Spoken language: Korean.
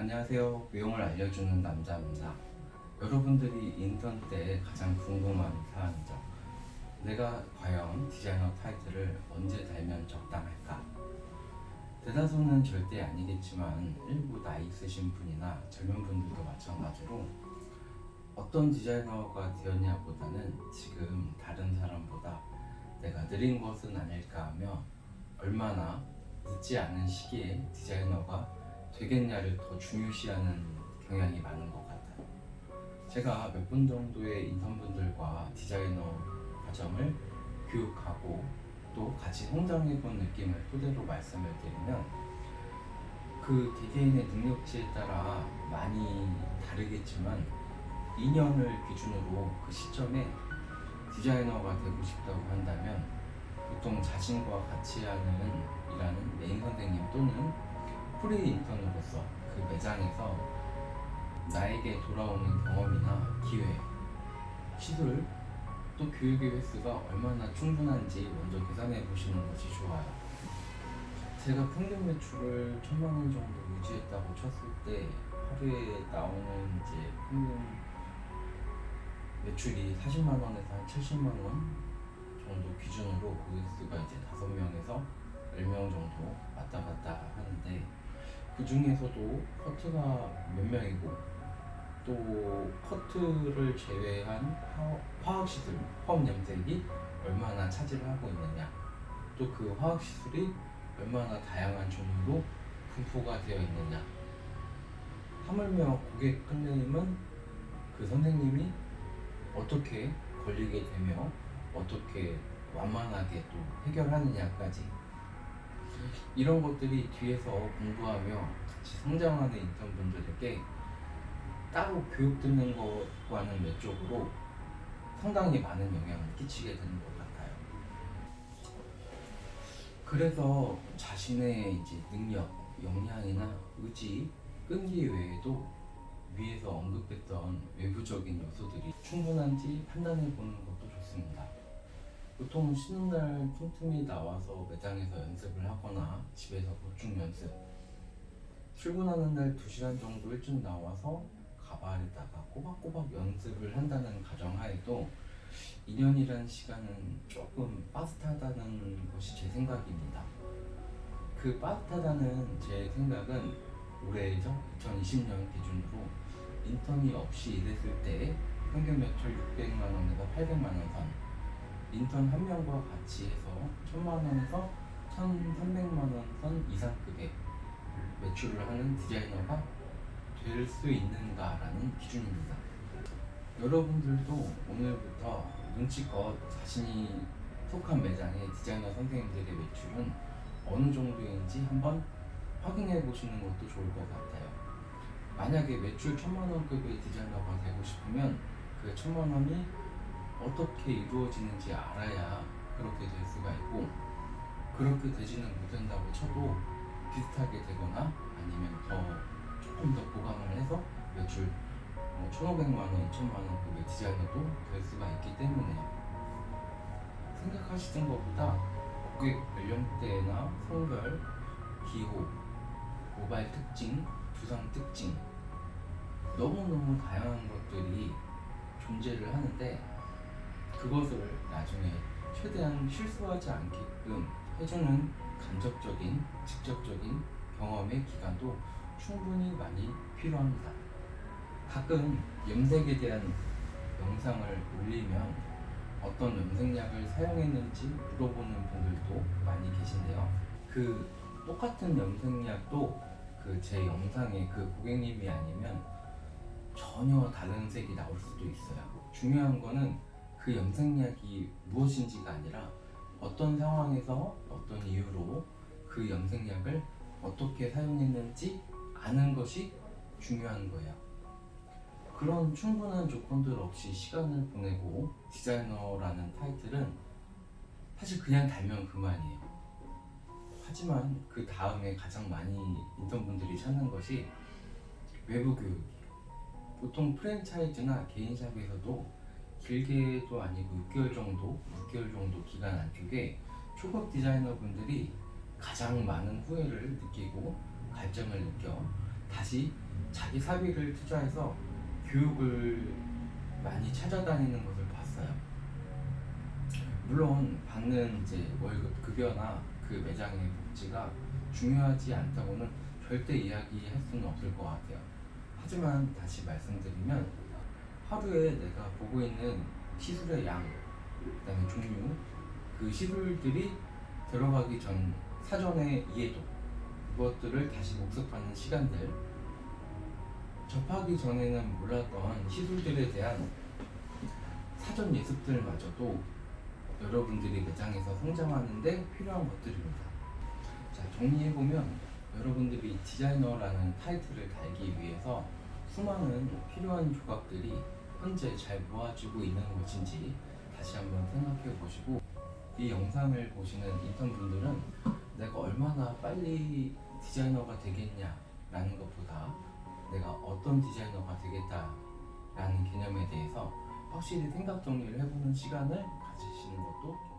안녕하세요. 외용을 알려주는 남자입니다. 여러분들이 인턴 때 가장 궁금한 사항이죠. 내가 과연 디자이너 타이틀을 언제 달면 적당할까? 대다수는 절대 아니겠지만 일부 나이 있으신 분이나 젊은 분들도 마찬가지로 어떤 디자이너가 되었냐보다는 지금 다른 사람보다 내가 느린 것은 아닐까 하며 얼마나 늦지 않은 시기에 디자이너가 되겠냐를 더 중요시하는 경향이 많은 것 같아요. 제가 몇 분 정도의 인턴분들과 디자이너 과정을 교육하고 또 같이 성장해 본 느낌을 토대로 말씀을 드리면 그 개개인의 능력치에 따라 많이 다르겠지만 2년을 기준으로 그 시점에 디자이너가 되고 싶다고 한다면 보통 자신과 같이 하는 일하는 메인 선생님 또는 프리 인턴으로서 그 매장에서 나에게 돌아오는 경험이나 기회, 시술, 또 교육의 횟수가 얼마나 충분한지 먼저 계산해 보시는 것이 좋아요. 제가 평균 매출을 천만 원 정도 유지했다고 쳤을 때 하루에 나오는 이제 평균 매출이 40만 원에서 한 70만 원 정도 기준으로 고객 수가 이제 5명에서 10명 정도 왔다 갔다 하는데 그 중에서도 커트가 몇 명이고 또 커트를 제외한 화- 화학 시술, 화학 염색이 얼마나 차지를 하고 있느냐. 또 그 화학 시술이 얼마나 다양한 종류로 분포가 되어 있느냐. 하물며 고객 클레임은 그 선생님이 어떻게 걸리게 되며 어떻게 완만하게 또 해결하느냐까지 이런 것들이 뒤에서 공부하며 같이 성장하는 인턴분들에게 따로 교육 듣는 것과는 외적으로 상당히 많은 영향을 끼치게 되는 것 같아요. 그래서 자신의 이제 능력, 역량이나 의지, 끈기 외에도 위에서 언급했던 외부적인 요소들이 충분한지 판단해 보는 것도 좋습니다. 보통 쉬는 날 틈틈이 나와서 매장에서 연습을 하거나 집에서 보충 연습 출근하는 날 2시간 정도 일찍 나와서 가발에다가 꼬박꼬박 연습을 한다는 가정하에도 2년이라는 시간은 조금 빠듯하다는 것이 제 생각입니다. 그 빠듯하다는 제 생각은 올해죠 2020년 기준으로 인턴이 없이 일했을 때 평균 매출 600만 원에서 800만 원 선, 인턴 한 명과 같이 해서 1000만 원에서 1300만 원 선 이상급의 매출을 하는 디자이너가 될 수 있는가라는 기준입니다. 여러분들도 오늘부터 눈치껏 자신이 속한 매장의 디자이너 선생님들의 매출은 어느 정도인지 한번 확인해 보시는 것도 좋을 것 같아요. 만약에 매출 천만 원급의 디자이너가 되고 싶으면 그 천만 원이 어떻게 이루어지는지 알아야 그렇게 될 수가 있고 그렇게 되지는 못한다고 쳐도 비슷하게 되거나 아니면 더 조금 더 보강을 해서 매출 뭐 1,500만 원, 2천만 원급의 디자이너도 될 수가 있기 때문에 생각하시던 것보다 고객 연령대나 성별, 기호, 모바일 특징, 두상 특징 너무너무 다양한 것들이 존재를 하는데 그것을 나중에 최대한 실수하지 않게끔 해주는 간접적인, 직접적인 경험의 기간도 충분히 많이 필요합니다. 가끔 염색에 대한 영상을 올리면 어떤 염색약을 사용했는지 물어보는 분들도 많이 계신데요. 그 똑같은 염색약도 그 제 영상에 그 고객님이 아니면 전혀 다른 색이 나올 수도 있어요. 중요한 거는 그 염색약이 무엇인지가 아니라 어떤 상황에서 어떤 이유로 그 염색약을 어떻게 사용했는지 아는 것이 중요한 거예요. 그런 충분한 조건들 없이 시간을 보내고 디자이너라는 타이틀은 사실 그냥 달면 그만이에요. 하지만 그 다음에 가장 많이 인턴분들이 찾는 것이 외부 교육이에요. 보통 프랜차이즈나 개인샵에서도 길게도 아니고 6개월 정도, 6개월 정도 기간 안쪽에 초급 디자이너 분들이 가장 많은 후회를 느끼고 갈증을 느껴 다시 자기 사비를 투자해서 교육을 많이 찾아다니는 것을 봤어요. 물론 받는 이제 월급 급여나 그 매장의 복지가 중요하지 않다고는 절대 이야기할 수는 없을 것 같아요. 하지만 다시 말씀드리면 하루에 내가 보고 있는 시술의 양, 그다음에 종류, 그 시술들이 들어가기 전 사전의 이해도 그것들을 다시 복습하는 시간들 접하기 전에는 몰랐던 시술들에 대한 사전 예습들마저도 여러분들이 매장에서 성장하는데 필요한 것들입니다. 자, 정리해보면 여러분들이 디자이너라는 타이틀을 달기 위해서 수많은 필요한 조각들이 현재 잘 모아지고 있는 것인지 다시 한번 생각해 보시고 이 영상을 보시는 인턴 분들은 내가 얼마나 빨리 디자이너가 되겠냐라는 것보다 내가 어떤 디자이너가 되겠다라는 개념에 대해서 확실히 생각 정리를 해보는 시간을 가지시는 것도